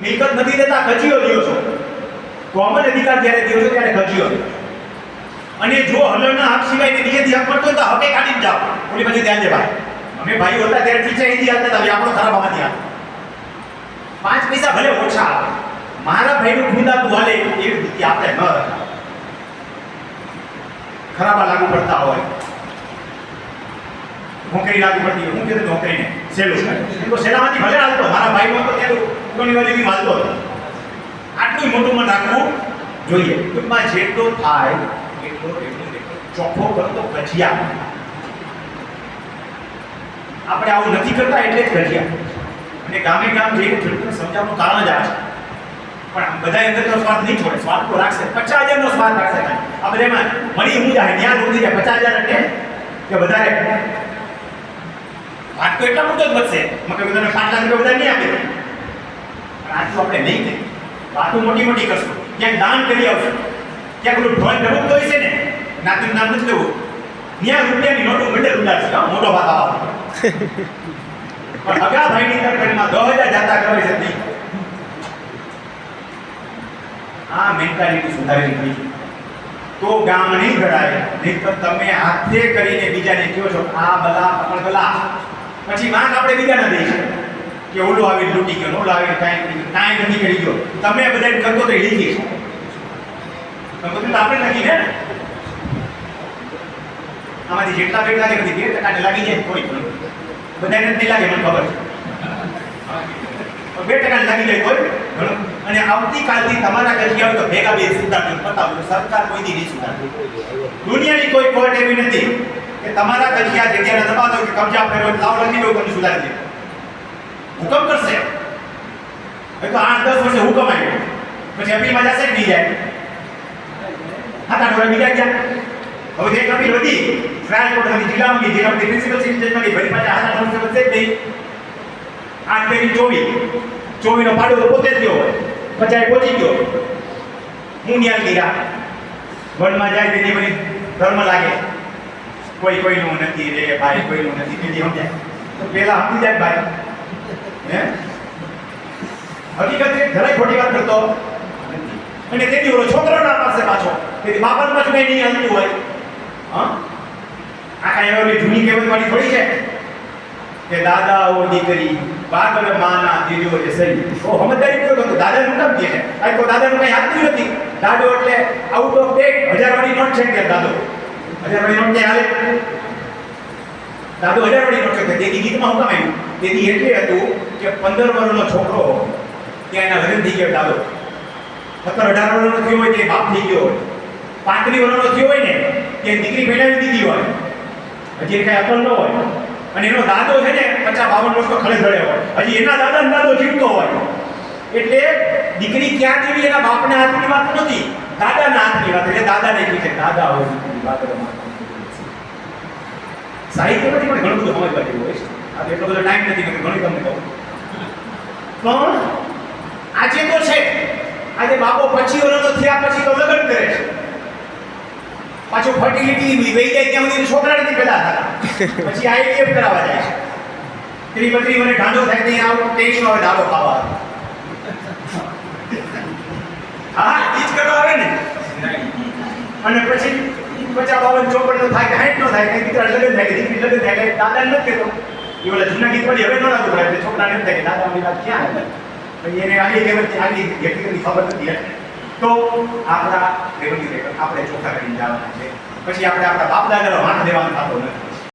મિલકત નથી દેતા ખજીઓ દ્યો છો. કોમન અધિકાર જ્યારે દ્યો છો ત્યારે ખજીઓ અને જો હલણના હક સિવાય બીજે હક પડતો તો હકે કાઢી જાઓ. ઓલી પછી ધ્યાન દેવા. ભાઈ અમે ભાઈઓ હતા ત્યારે છે, અહીંથી હાલતા હતા, હવે આપણો ખરાબ આમાંથી હાલ પાંચ પૈસા ભલે ઓછા આવે. મારા ભાઈનું ખુંદાતું હાલે એવી રીતે આપણે ન રખાય. ખરાબા લાગુ પડતા હોય. નોકરી લાગુ પડતી હોય. હું કીધું નોકરીને સહેલું તો સહેલામાંથી ભલે હાલતો, મારા ભાઈમાં તો ત્યાં ઘણી વાર હાલતો હતો. આટલું મોટું મન રાખવું જોઈએ. ટૂંકમાં જેટલો થાય, એટલો એટલો ચોખ્ખો કરતો ભજીયા આપણે આવું નથી કરતા એટલે જ ભજીયા અને ગામે ગામ જઈને ખેડૂતોને સમજાવવાનું કારણ જ આ છે. પણ બધા અંદરનો સ્વાદ નહીં છોડે. સ્વાદ તો રાખશે. પચાસ હજારનો સ્વાદ રાખશે. આ બધામાં મળી હું જાય ત્યાં ઉડી જાય. પચાસ હજાર એટલે કે વધારે. ભાગ તો એટલા મોટો જ વધશે. મકે બધાને પાંચ લાખ રૂપિયા બધા નહીં આપી આટલું આપણે નહીં કરીએ વાતો મોટી મોટી કરશું. ક્યાંક દાન કરી આવશું. ક્યાંક પેલું ઢોલ ડબુક તો છે ને? નાતું નામ નથી લેવું. ન્યા રૂપિયાની નોટો મંડળ ઉડાડશે. મોટો ભાગ આવો. પણ અગા ભાઈની તરફેણમાં દસ હજાર જાતા કરે છે આ મેન્ટાલિટી સુધારવી છે તો ગામ નહીં ઘડાય. નહીં તમે હાથે કરીને બીજાને કહો છો, આ બલા પણ બલા. પછી વાંક આપણે બીજાને દઈશું કે ઓલો આવી લૂટી ગયો ઓલો આવી કાંઈ કાંઈ નથી કરી ગયો. તમે બધાને કરતો તો લીધી. ગઈ બધું તો આપણે લખી ને? આમાંથી જેટલા બેટ લાગે નથી બે ટકાને લાગી જાય કોઈ પણ બધાને નથી લાગે, મને ખબર છે. બે ટકા લાગી જાય કોઈ. ઘણું. અને આવતીકાલથી તમારા ઘરે આવે તો ભેગા બે સુધારજો બતાવું સરકાર કોઈ દી નહીં સુધારતી. દુનિયાની કોઈ કોર્ટ એવી નથી કે તમારા ઘરે જગ્યાને દો કે કબજા ફેરવો, લાવ લખી દો તમને સુધારી દે. હુકમ કરશે. એ તો આઠ, દસ વર્ષે હુકમ આવ્યો પછી અપીલમાં જશે કે નહીં જાય? હા આઠ વર્ષ બીજા ગયા. હવે જે અપીલ હતી ટ્રાયલ કોર્ટમાંથી જિલ્લામાં ગઈ. જિલ્લામાંથી પ્રિન્સિપલ સિટીઝનમાં ગઈ ફરી પાછા હાથ આઠ વર્ષ જ નહીં. આઠ તેરી ચોવીસ. ચોવીસનો પાડો તો પોતે જ ગયો પચાસ પહોંચી ગયો. હું ન્યાલ ગીરા વનમાં જાય તેની મને ધર્મ લાગે. કોઈ કોઈનું નથી રે ભાઈ, કોઈનું નથી. તેથી સમજાય. તો પેલા સમજી જાય ભાઈ. હે? હકીકત ઘરે ખોટી વાત કરતો અને તેથી ઓલો છોકરો ના પાસે પાછો. તેથી બાપાને પાછું કઈ નહીં હાલતું હોય. હા? આ કાંઈ એવી જૂની કહેવત વાળી થોડી છે? કે દાદા ઓ દીકરી, બાગર માના દીદીઓ જે સહી ઓ, સમજદારી પૂર્વક હતો. દાદા નું કામ કહે છે. આ તો દાદાનું કઈ આપતું નથી. દાદો એટલે આઉટ ઓફ ડેટ હજાર વાળી નોટ છે કે દાદો? હજાર વાળી નોટ ક્યાં હાલે? દાદો હજાર વાળી નોટ છે તેથી ગીતમાં હું કામ તેથી એટલે હતું કે પંદર વર્ષનો છોકરો ત્યાં એના લગ્ન થઈ ગયો દાદો. સત્તર અઢાર વર્ષનો થયો હોય તે બાપ થઈ ગયો હોય. પાંત્રીસ વર્ષનો થયો હોય ને તે દીકરી પેડાવી દીધી હોય. હજી કાંઈ અકલ ન હોય. અને એનો દાદો છે ને, પચાસ બાવન વર્ષનો ખડે ધડે હોય. હજી એના દાદા દાદો જીવતો હોય. એટલે દીકરી ક્યાં જેવી? એના બાપના હાથની વાત નથી. દાદાના હાથની વાત. એટલે દાદાને છે, દાદા હોય. દીકરી બાદરમાં સાહિત્યમાંથી પણ ઘણું બધું સમજવા જેવું હોય છે. આ એટલો બધો ટાઈમ નથી કે ઘણું તમને કહું. પણ આજે તો છે. આજે બાપો પછી વર્ષનો થયા પછી તો લગ્ન કરે છે. પાછું ફર્ટિલિટી વહી જાય ત્યાં સુધી છોકરા નથી પેદા થતા પછી આઈટીએફ કરાવવા જાય છે. ત્રી બત્રી મને ઢાંડો થાય નહીં આવું ટેન્શન આવે ડાબો ખાવા હા ઈ જ કરવા આવે ને. અને પછી પચાસ બાવન ચોપન નો થાય કે સાઠ નો થાય, કઈ દીકરા લગ્ન થાય કે દીકરી લગ્ન થાય કે દાદા નથી કહેતો. એ ઓલા જૂના ગીત પડી હવે ન લાગુ પડે એટલે છોકરાને થાય કે દાદા મારી વાત ક્યાં આવે? એને આગલી કહેવત આગલી વ્યક્તિગતની ખબર નથી તો આપણા રેવન્યુ આપણે ચોખ્ખા કરીને જવાના છે. પછી આપણે આપણા બાપ દાદાનો વાંક દેવાનો થતો નથી.